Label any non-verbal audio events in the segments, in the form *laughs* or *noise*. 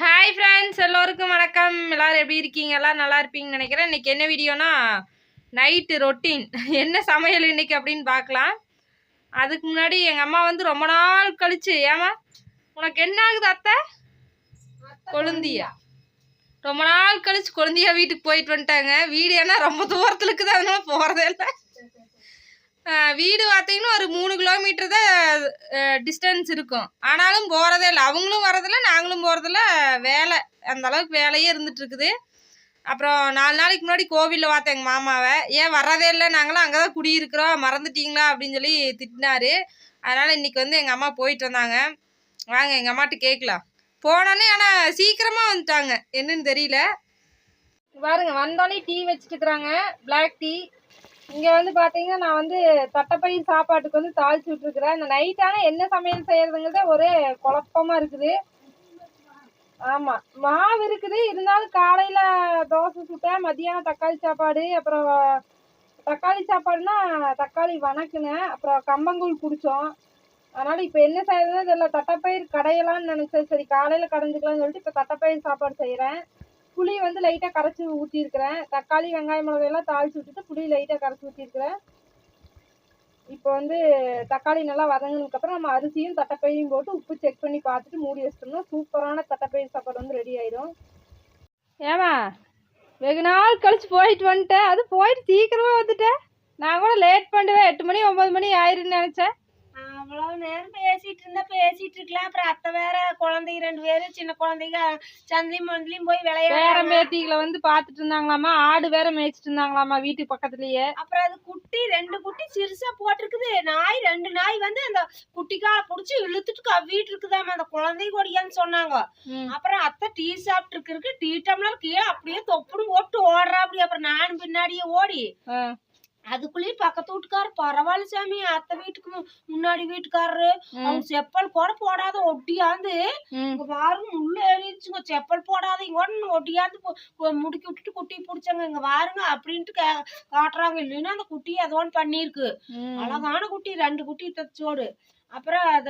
Hi friends எல்லோருக்கும் வணக்கம். எல்லாரும் எப்படி இருக்கீங்க? எல்லாம் நல்லா இருப்பீங்கன்னு நினைக்கிறேன். இன்னைக்கு என்ன வீடியோனா நைட்டு ரொட்டீன் என்ன சமையல் இன்னைக்கு அப்படின்னு பார்க்கலாம். அதுக்கு முன்னாடி எங்கள் அம்மா வந்து ரொம்ப நாள் கழிச்சு ஏமா உனக்கு என்ன ஆகுது அத்தை? கொழுந்தியா. ரொம்ப நாள் கழிச்சு கொழுந்தியா வீட்டுக்கு போயிட்டு வந்துட்டாங்க. வீடு ஏன்னா ரொம்ப தூரத்தில் இருக்குது அதனால போகிறதே இல்லை. வீடு பார்த்தீங்கன்னா ஒரு மூணு கிலோமீட்டர் தான் டிஸ்டன்ஸ் இருக்கும். ஆனாலும் போகிறதே இல்லை. அவங்களும் வரதில்ல நாங்களும் போகிறதில்ல வேலை அந்த அளவுக்கு வேலையே இருந்துட்டு இருக்குது. அப்புறம் நாலு நாளைக்கு முன்னாடி கோவிலில் பார்த்தேன் எங்கள் மாமாவை. ஏன் வர்றதே இல்லை நாங்களாம் அங்கே தான் குடியிருக்கிறோம் மறந்துட்டீங்களா? அப்படின்னு சொல்லி திட்டினாரு. அதனால் இன்றைக்கி வந்து எங்கள் அம்மா போயிட்டு வந்தாங்க. வாங்க எங்கள் அம்மாட்ட கேட்கலாம். போனோன்னே ஆனால் சீக்கிரமாக வந்துட்டாங்க. என்னன்னு தெரியல. பாருங்க வந்தோடனே டீ வச்சுட்டு இருக்கிறாங்க. பிளாக் டீ இங்கே வந்து பார்த்தீங்கன்னா நான் வந்து தட்டைப்பயிர் சாப்பாட்டுக்கு வந்து தாளிச்சு விட்டுருக்குறேன். இந்த நைட்டான என்ன சமையல் செய்யறதுங்கிறதே ஒரே குழப்பமா இருக்குது. ஆமாம் மாவு இருக்குது. இருந்தாலும் காலையில் தோசை சுட்டேன். மதியானம் தக்காளி சாப்பாடு அப்புறம் தக்காளி சாப்பாடுனா தக்காளி வணக்குனேன். அப்புறம் கம்பங்கூழ் குடித்தோம் அதனால் இப்போ என்ன செய்யறதுன்னு தெரியல. தட்டைப்பயிர் கடையலாம்னு நினச்சேன். சரி காலையில் கடைஞ்சிக்கலாம்னு சொல்லிட்டு இப்போ தட்டைப்பயிர் சாப்பாடு செய்கிறேன் புளி வந்து லைட்டாக கரைச்சி ஊற்றிருக்கிறேன் தக்காளி வெங்காயம் மிளகாயெல்லாம் தாளித்து விட்டுட்டு புளி லைட்டாக கரைச்சி ஊற்றிருக்கிறேன் இப்போ வந்து தக்காளி நல்லா வதங்கினதுக்கப்புறம் நம்ம அரிசியும் தட்டைப்பயிரையும் போட்டு உப்பு செக் பண்ணி பார்த்துட்டு மூடி வச்சிட்டோம்னா சூப்பரான தட்டைப்பயிர் சாப்பாடு வந்து ரெடி ஆயிடும் ஏமா வெகு நாள் கழிச்சு போயிட்டு வந்துட்டேன் அது போயிட்டு சீக்கிரமாக வந்துட்டேன் நான் கூட லேட் பண்ணுவேன். எட்டு மணி ஒம்பது மணி ஆயிருன்னு நினச்சேன். அவ்வளவு நேரம் பேசிட்டு இருந்தா பேசிட்டு இருக்கலாம். அப்புறம் அத்தை வேற குழந்தைங்க ரெண்டு பேரும் சின்ன குழந்தைங்க சந்திலையும் மந்திலையும் போய் விளையாட பேரன் பேத்திகளை வந்து பார்த்துட்டு இருந்தாங்களாமா? ஆடு வேற மேய்ச்சிட்டு இருந்தாங்களாமா வீட்டுக்கு பக்கத்துலயே? அப்புறம் அது குட்டி ரெண்டு குட்டி சிறுசா போட்டிருக்குது. நாய் ரெண்டு நாய் வந்து அந்த குட்டிக்கால புடிச்சு இழுத்துட்டு கவ்விட்டு இருக்குதாம அந்த குழந்தை கொடியான்னு சொன்னாங்க. அப்புறம் அத்தை டீ சாப்பிட்டு இருக்கு டீ டம்ளர் கீழே அப்படியே தொப்புன்னு போட்டு ஓடுறா அப்படி அப்புறம் நானும் பின்னாடியே ஓடி. அதுக்குள்ளேயும் பக்கத்து வீட்டுக்காரர் பரவாயில்ல சாமி அத்தை வீட்டுக்கு முன்னாடி வீட்டுக்காரரு. அவங்க செப்பல் கூட போடாத ஒட்டியாந்து. இங்க பாருங்க உள்ள ஏறிடுச்சுங்க. செப்பல் போடாத இங்க ஒட்டியாந்து முடுக்கி விட்டுட்டு குட்டி பிடிச்சாங்க. இங்க பாருங்க அப்படின்ட்டு காட்டுறாங்க. இல்லைன்னா அந்த குட்டி பண்ணியிருக்கு. ம். அழகான குட்டி ரெண்டு குட்டி தச்சோடு. அப்புறம் அத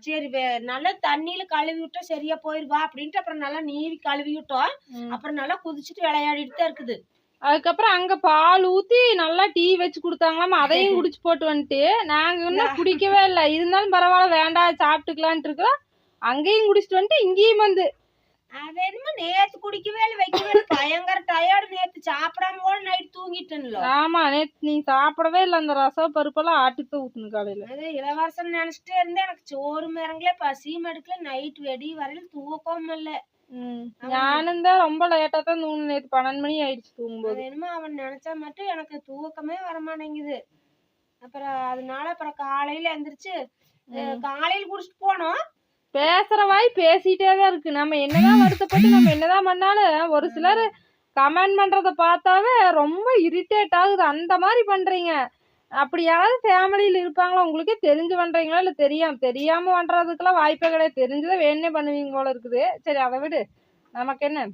சரி வே- நல்லா தண்ணியில கழுவி விட்டா சரியா போயிருவா அப்படின்ட்டு அப்புறம் நல்லா நீவி கழுவி விட்டோம். அப்புறம் நல்லா குதிச்சுட்டு விளையாடிட்டு தான் இருக்குது. அதுக்கப்புறம் அங்க பால் ஊத்தி நல்லா டீ வச்சு கொடுத்தாங்களாம்? அதையும் *laughs* குடிச்சு போட்டு வந்துட்டு நாங்க இன்னும் குடிக்கவே இல்லை. இருந்தாலும் பரவாயில்ல வேண்டாம் சாப்பிட்டுக்கலான்ட்டு இருக்கோம் அங்கேயும் குடிச்சிட்டு வந்துட்டு இங்கேயும் வந்து. அது என்னமோ நேத்து குடிக்கவே இல்லை வைக்கவே பயங்கர டயர்டு நேத்து. சாப்பிடாம கூட நைட் தூங்கிட்டேன்ல. ஆமா நேத்து நீ சாப்பிடவே இல்லை அந்த ரசம் பருப்பெல்லாம் ஆட்டுக்கு ஊத்துன காலையில. அது இளவரசன் நினைச்சிட்டே இருந்தேன். எனக்கு சோறு மிரங்கல பசியும் எடுக்கல நைட் வெடி வரையில தூக்கம் இல்ல. நானும் தான் ரொம்ப லேட்டா தான் தூங்க நேத்து பன்னெண்டு மணி ஆயிடுச்சு தூங்கும்போது. என்னமோ அவன் நினைச்சா மட்டும் எனக்கு தூக்கமே வர மாட்டேங்குது அப்புறம் அதனால அப்புறம் காலையில எந்திரிச்சு காலையில குடிச்சிட்டு போனோம். பேசுற வாய் பேசிட்டே தான் இருக்கு. நம்ம என்னதான் வருத்தப்பட்டு நம்ம என்னதான் பண்ணாலும் ஒரு சிலர் கமெண்ட் பண்றத பார்த்தாவே ரொம்ப இரிட்டேட் ஆகுது. அந்த மாதிரி பண்றீங்க. அப்படி யாராவது ஃபேமிலியில் இருப்பாங்களா? உங்களுக்கே தெரிஞ்சு பண்றீங்களா? இல்லை தெரியாம தெரியாம பண்ணுறதுக்கெல்லாம் வாய்ப்பே கிடையாது. தெரிஞ்சதை வேணே பண்ணுவீங்க போல இருக்குது. சரி அதை விடு. நமக்கு என்ன?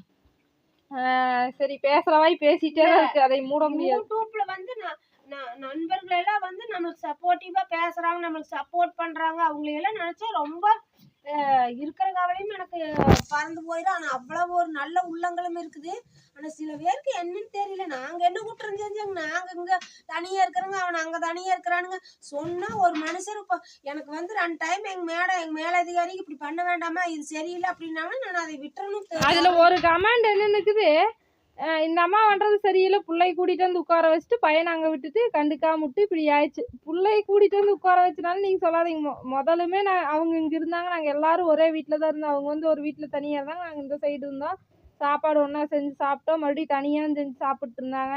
ஆஹ் சரி பேசுறவாய் பேசிட்டே தான் இருக்கு. அதை மூட முடியாது. யூடியூப்ல வந்து நான் ந- நண்பர்கள் எல்லாம் வந்து நம்மளுக்கு சப்போர்ட்டிவா பேசுறாங்க நம்மளுக்கு சப்போர்ட் பண்றாங்க. அவங்களை எல்லாம் நினைச்சா ரொம்ப இருக்கிற கவலையும் எனக்கு பறந்து போயிடும் ஆனால் அவ்வளவு ஒரு நல்ல உள்ளங்களும் இருக்குது. ஆனால் சில பேருக்கு என்னன்னு தெரியல. நாங்கள் என்ன குற்றம் செஞ்சாங்க? நாங்கள் இங்கே தனியா இருக்கிறோங்க. அவன் அங்க தனியா இருக்கிறானுங்க. சொன்னால் ஒரு மனுஷர் இப்போ எனக்கு வந்து ரெண்டு டைம் எங்க மேடம் எங்கள் மேலதிகாரி இப்படி பண்ண வேண்டாமா? இது சரியில்லை அப்படின்னாலும் நான் அதை விட்டுறணும். அதில் ஒரு கமெண்ட் என்ன இருக்குது இந்த அம்மா பண்ணுறது சரியில்லை. பிள்ளை கூட்டிகிட்டு வந்து உட்கார வச்சுட்டு பையனை அங்கே விட்டுட்டு கண்டுக்காம விட்டு இப்படி ஆயிடுச்சு. புள்ளை கூட்டிகிட்டு வந்து உட்கார வச்சனால நீங்கள் சொல்லாதீங்க. மொ- முதலுமே நான் அவங்க இங்கே இருந்தாங்க. நாங்கள் எல்லாரும் ஒரே வீட்டில் தான் இருந்தோம். அவங்க வந்து ஒரு வீட்டில் தனியாக இருந்தாங்க. நாங்கள் இந்த சைடு இருந்தோம். சாப்பாடு ஒன்றா செஞ்சு சாப்பிட்டோம். மறுபடியும் தனியாக செஞ்சு சாப்பிட்டு இருந்தாங்க.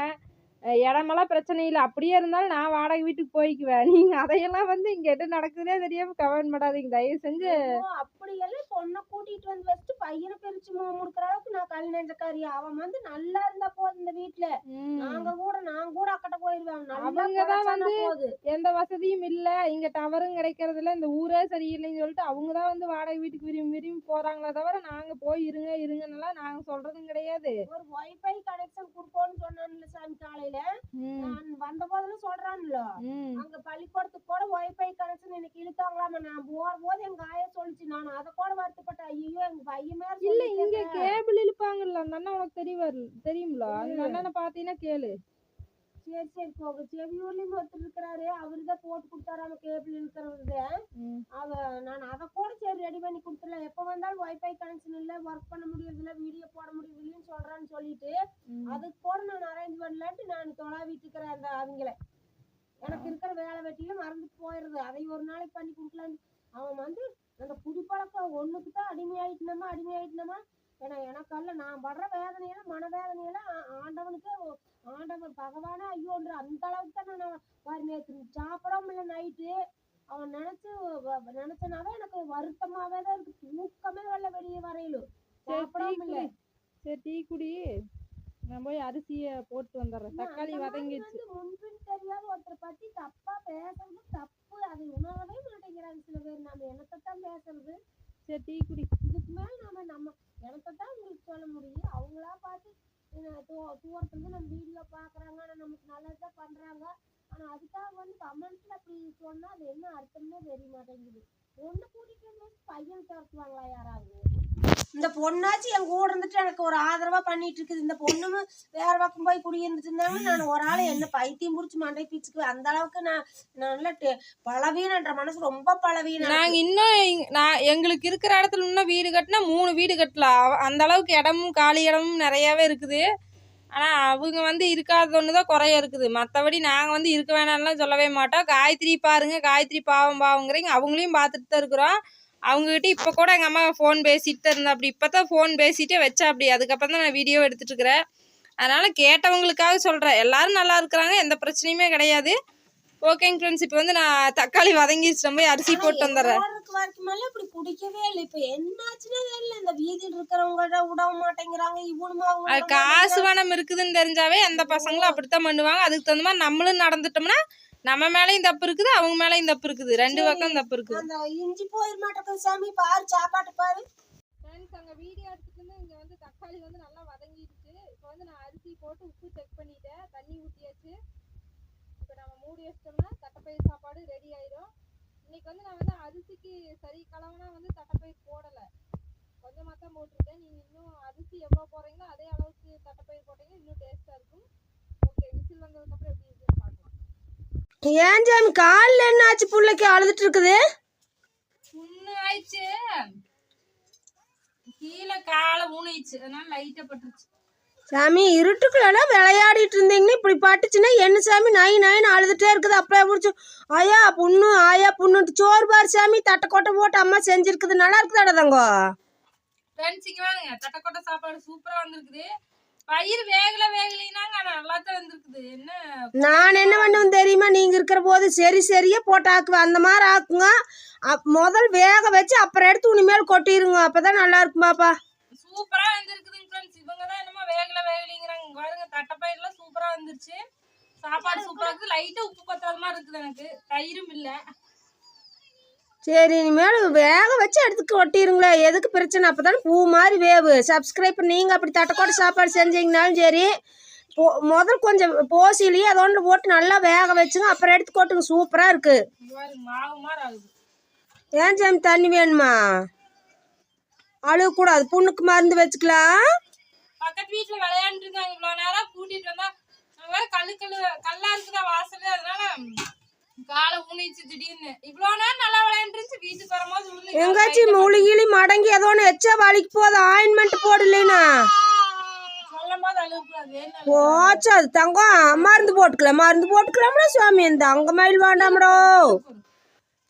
இடமெல்லாம் பிரச்சனை இல்லை. அப்படியே இருந்தாலும் நான் வாடகை வீட்டுக்கு போய்க்குவேன். *laughs* நீங்க அதையெல்லாம் வந்து இங்க என்ன நடக்குதுன்னே தெரியாம கமெண்ட் பண்ணாதீங்க. தயவு செஞ்சு ஐயோ, அப்படியெல்லாம் பொண்ணை கூட்டிட்டு வந்து வச்சுட்டு பையனை பிரிச்சு முடுக்கிற அளவுக்கு நான் கல் நெஞ்சக்காரி. அவன் வந்து நல்லா இருந்தா போதும் இந்த வீட்டுல ம். நாங்க கூட நான் கூட அக்கட்ட போயிருவேன். நல்லா அவங்க தான் வந்து. எந்த வசதியும் இல்ல. இங்க டவரும் கிடைக்கிறது இல்ல இந்த ஊரே சரியில்லைன்னு சொல்லிட்டு அவங்க தான் வந்து வாடகை வீட்டுக்கு விரும்பி விரும்பி போறாங்களே தவிர நாங்க போய் இருங்க இருங்கன்னெல்லாம் நாங்க சொல்றதும் கிடையாது. ஒரு வைஃபை கனெக்ஷன் குடுப்போம்னு சொன்னான்ல சாமி காலையில. நான் வந்த போதெல்லாம் சொல்றான்ல. அங்க பள்ளிக்கூடத்துக்கு கூட வைஃபை கனெக்ஷன் எனக்கு இழுத்தாங்களாமா? நான் போற போது எங்க ஆயா சொல்லிச்சு நான் அதை கூட வருத்தப்பட்டேன். ஐயோ எங்க பையன் மேல இல்ல இங்க இருக்காங்கல்ல அந்த அண்ணன் உனக்கு தெரியவர் தெரியும்ல? அந்த அண்ணனை பார்த்தீங்கன்னா கேளு. சரி சரி போக செவியூர்லயும் ஒருத்தர் இருக்கிறாரு. அவரு தான் போட்டு கொடுத்தாராம கேபிள் இருக்கிறவரு ம். அவ நான் அதை கூட சரி ரெடி பண்ணி கொடுத்துடலாம் எப்போ வந்தாலும் வைஃபை கனெக்ஷன் இல்லை ஒர்க் பண்ண முடியறதில்ல வீடியோ போட முடியறதில்லன்னு சொல்றான்னு சொல்லிட்டு. அதுக்கு கூட நான் அரேஞ்ச் பண்ணலான்ட்டு நான் தொலாவிட்டு இருக்கிறேன் அந்த அவங்கள எனக்கு இருக்கிற வேலை வெட்டியில மறந்துட்டு போயிடுது அதை ஒரு நாளைக்கு பண்ணி கொடுக்கலான்னு. அவன் வந்து அந்த குடிப்பழக்கம் ஒண்ணுக்கு தான் அடிமையாயிட்டனமா அடிமையாயிட்டனமா? ஏன்னா எனக்கல்ல நான் படுற வேதனையெல்லாம் மனவேதனையெல்லாம் ஆ- ஆண்டவனுக்கு ஆண்டவன் பகவானே ஐயோன்ற அந்த அளவுக்கு தான் நான் பாரு நேற்று சாப்பிடாம இல்லை நைட்டு அவன் நினைச்சு நினைச்சனாவே எனக்கு வருத்தமாவே தான் இருக்கு. தூக்கமே வரல வெளியே வரையிலும். சாப்பிடாம இல்லை. சரி டீ குடி. நான் போய் அரிசியை போட்டு வந்துடுறேன். தக்காளி வந்து முன்பின் தெரியாத ஒருத்தரை பத்தி தப்பா பேசுறது தப்பு. அதை உணரவே மாட்டேங்கிறாங்க சில பேர். நம்ம என்னத்தை தான் பேசுறது? சரி டீ குடி இதுக்கு மேல நம்ம நம்ம என்னத்தை தான் உங்களுக்கு சொல்ல முடியும். அவங்களா பார்த்து தூ- தூரத்துல இருந்து நம்ம வீடியோ பாக்குறாங்க ஆனா நமக்கு நல்லதுதான் பண்றாங்க ஆனா அதுக்காக வந்து கமெண்ட்ஸ்ல அப்படி சொன்னா அது என்ன அர்த்தம்னே தெரிய மாட்டேங்குது. ஒன்று கூட்டிட்டு வந்து பையன் துரத்துவாங்களா யாராவது? இந்த பொண்ணாச்சு என் கூட இருந்துட்டு எனக்கு ஒரு ஆதரவா பண்ணிட்டு இருக்குது இந்த பொண்ணும் வேற பக்கம் போய் குடியிருந்துட்டு இருந்தாலும் நான் ஒரு ஆளை என்ன பைத்தியம் புடிச்சு மண்டை பீச்சுக்கு அந்த அளவுக்கு நான் நல்ல டெ- பலவீனன்ற மனசு ரொம்ப பலவீனம். நாங்க இன்னும் நான் எங்களுக்கு இருக்கிற இடத்துல இன்னும் வீடு கட்டினா மூணு வீடு கட்டலாம். அந்த அளவுக்கு இடமும் காலி இடமும் நிறையாவே இருக்குது. ஆனா அவங்க வந்து இருக்காத ஒன்று தான் குறைய இருக்குது. மற்றபடி நாங்கள் வந்து இருக்க வேணாம்லாம் சொல்லவே மாட்டோம். காயத்ரி பாருங்க காயத்ரி பாவம் பாவங்கிறீங்க அவங்களையும் பார்த்துட்டு தான் இருக்கிறோம். அவங்ககிட்ட இப்போ கூட எங்கள் அம்மா ஃபோன் பேசிட்டு தான் இருந்தா அப்படி. இப்போ தான் ஃபோன் பேசிட்டே வச்சா அப்படி. அதுக்கப்புறம் தான் நான் வீடியோ எடுத்துட்டு இருக்கிறேன் அதனால கேட்டவங்களுக்காக சொல்கிறேன் எல்லாரும் நல்லா இருக்கிறாங்க. எந்த பிரச்சனையுமே கிடையாது. ஓகேங்க ஃப்ரெண்ட்ஸ் இப்போ வந்து நான் தக்காளி வதங்கிடுச்சு நம்ம போய் அரிசி போட்டு வந்துடுறேன். வரைக்கும் வரைக்கும் மேல இப்படி குடிக்கவே இல்லை. இப்ப என்னாச்சுன்னே தெரியல. இந்த வீதியில் இருக்கிறவங்க விட மாட்டேங்கிறாங்க. இவனும் அவங்க காசு பணம் இருக்குதுன்னு தெரிஞ்சாவே எந்த பசங்களும் அப்படித்தான் பண்ணுவாங்க. அதுக்கு தகுந்த மாதிரி நம்மளும் நடந்துட்டோம்னா நம்ம மேலேயும் தப்பு இருக்குது அவங்க மேலேயும் தப்பு இருக்குது. ரெண்டு பக்கம் தப்பு இருக்குது. அந்த இஞ்சி போயிட மாட்டேங்குது சாமி பாரு சாப்பாட்டு பாரு. ஃப்ரெண்ட்ஸ் அங்கே வீடியோ எடுத்துட்டு இங்கே வந்து தக்காளி வந்து நல்லா வதங்கிடுச்சு. இப்போ வந்து நான் அரிசி போட்டு உப்பு செக் பண்ணிட்டேன். தண்ணி ஊற்றியாச்சு இப்போ நம்ம மூடி வச்சிட்டோம்னா தட்டைப்பயிர் சாப்பாடு ரெடி ஆயிடும் இன்னைக்கு வந்து நான் வந்து அரிசிக்கு சரி கலவனா வந்து தட்டைப்பயிர் போடலை. கொஞ்சமாக தான் போட்டிருக்கேன். நீங்கள் இன்னும் அரிசி எவ்வளோ போடுறீங்களோ அதே அளவுக்கு தட்டைப்பயிர் போட்டீங்கன்னா இன்னும் டேஸ்ட்டாக இருக்கும். ஓகே விசில் வந்ததுக்கப்புறம் எப்படி ஏன் சாமி காலில் என்ன ஆச்சு பிள்ளைக்கு? அழுதுட்டு இருக்குது புண்ணு ஆயிடுச்சு கீழே காலை ஊனிச்சு அதனால லைட்டா பட்டுருச்சு. சாமி இருட்டுக்குள்ளெல்லாம் விளையாடிட்டு இருந்தீங்கன்னா இப்படி பட்டுச்சுன்னா என்ன சாமி? நாய் நாயின்னு அழுதுட்டே இருக்குது. அப்படியே பிடிச்சி ஆயா புண்ணு ஆயா புண்ணுட்டு சோறு பாரு சாமி. தட்டை கொட்டை போட்டு அம்மா செஞ்சிருக்குது. நல்லா இருக்குதாடா தங்கோ ஃப்ரெண்ட்ஸ் இங்க வாங்க. தட்டைக்கொட்டை சாப்பாடு சூப்பரா வந்திருக்குது. பயிர் வேகல வேகலைனாங்க. ஆனா நல்லா தான் வந்திருக்குது. என்ன? நான் என்ன பண்ணுவேன் தெரியுமா? நீங்க இருக்கிற போது சரி சரியா போட்டு ஆக்குவேன். அந்த மாதிரி ஆக்குங்க. முதல் வேக வச்சு அப்புறம் எடுத்து உனிமேல் கொட்டிருங்க. அப்பதான் நல்லா இருக்கும் பாப்பா சூப்பரா வந்திருக்குதுங்க ஃப்ரெண்ட்ஸ் இவங்க தான் என்னமோ வேகல வேகலைங்கிறாங்க. பாருங்க தட்டைப்பயிர்லாம் சூப்பரா வந்துருச்சு. சாப்பாடு சூப்பரா இருக்குது லைட்டா உப்பு பத்தாத மாதிரி இருக்குது எனக்கு. தயிரும் இல்ல. சரி இனிமேல் வேக வச்சு எடுத்துக்க ஒட்டிடுங்களே எதுக்கு பிரச்சனை? அப்போ தானே பூ மாதிரி வேவு. சப்ஸ்கிரைப் நீங்கள் அப்படி தட்டைக்கோட்டை சாப்பாடு செஞ்சீங்கனாலும் சரி போ முதல் கொஞ்சம் போசிலேயே அதோண்டு போட்டு நல்லா வேக வச்சுங்க. அப்புறம் எடுத்து கொட்டுங்க சூப்பராக இருக்குது ஏன் சாமி தண்ணி வேணுமா? அழுகக்கூடாது. புண்ணுக்கு மருந்து வச்சுக்கலாம். பக்கத்து வீட்டில் விளையாண்டு இருக்காங்க இவ்வளவு நேரம் கூட்டிட்டு வந்தா அங்க வேற கல்லு கல்லு கல்லா இருக்குதா வாசல் அதனால காலை ஊனிச்சு திடீர்னு இவ்வளவு நேரம் நல்லா விளையாண்டு இருந்துச்சு வீட்டுக்கு வரும்போது விழுந்து எங்காச்சும் மடங்கி ஏதோ ஒன்று எச்சா வலிக்கு போகுது. ஆயின்மெண்ட் போடலைனா போச்சு அது தங்கம். மருந்து போட்டுக்கலாம் மருந்து போட்டுக்கலாம்டா சுவாமி. இந்த அங்க மயில் வேண்டாம்டோ.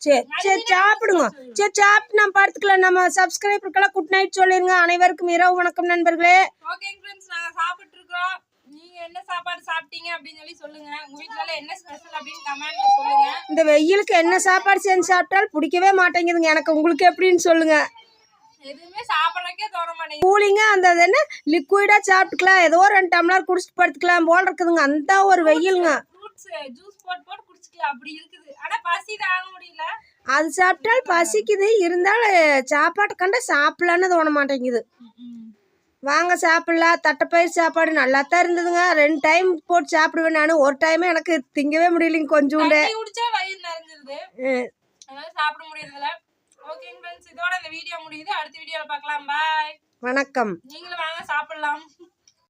சரி சரி சாப்பிடுங்க. சரி சாப்பிட்டு நம்ம படுத்துக்கலாம் நம்ம சப்ஸ்கிரைபருக்கெல்லாம் குட் நைட் சொல்லிருங்க. அனைவருக்கும் இரவு வணக்கம் நண்பர்களே. ஓகே ஃப்ரெண்ட்ஸ் நாங்க சாப்பிட்டு இருக்கோம் நீங்க என்ன சாப்பாடு சாப்பிட்டீங்க அப்படின்னு சொல்லி சொல்லுங்க. உங்க வீட்ல எல்லாம் என்ன ஸ்பெஷல் அப்படின்னு கமெண்ட்ல சொல்லுங்க. இந்த வெயிலுக்கு என்ன சாப்பாடு செஞ்சு சாப்பிட்டாலும் பிடிக்கவே மாட்டேங்குதுங்க. எனக்கு உங்களுக்கு எப்படின்னு சொல்லுங்க. எதுவுமே சாப்பிடறக்கே தோண மாட்டேங்குது. அந்த என்ன? லிக்விடா சாப்பிட்டுக்கலாம் ஏதோ ரெண்டு டம்ளர் குடிச்சிட்டு படுத்துக்கலாம் போல இருக்குதுங்க. அந்த ஒரு வெயிலுங்க. ஃப்ரூட்ஸ் ஜூஸ் போட்டு போட்டு குடிச்சுக்கலாம். அப்படி இருக்குது. ஆனா பசி தாங்க முடியல. அது சாப்பிட்டால் பசிக்குது. இருந்தாலும் சாப்பாட்டை கண்டா சாப்பிடலான்னு தோண மாட்டேங்குது. வாங்க சாப்பிடலாம். தட்டைப்பயிர் சாப்பாடு நல்லா தான் இருந்ததுங்க. ரெண்டு டைம் போட்டு சாப்பிடுவேன் நான். ஒரு டைமே எனக்கு திங்கவே முடியலைங்க கொஞ்சோண்டு. குடிச்சா வயிறு நிறைஞ்சிருது. சாப்பிட முடியறதில்ல. ஓகே ஃப்ரெண்ட்ஸ் இதோட இந்த வீடியோ முடியுது. அடுத்த வீடியோல பார்க்கலாம். பாய் வணக்கம். நீங்களும் வாங்க சாப்பிடலாம்.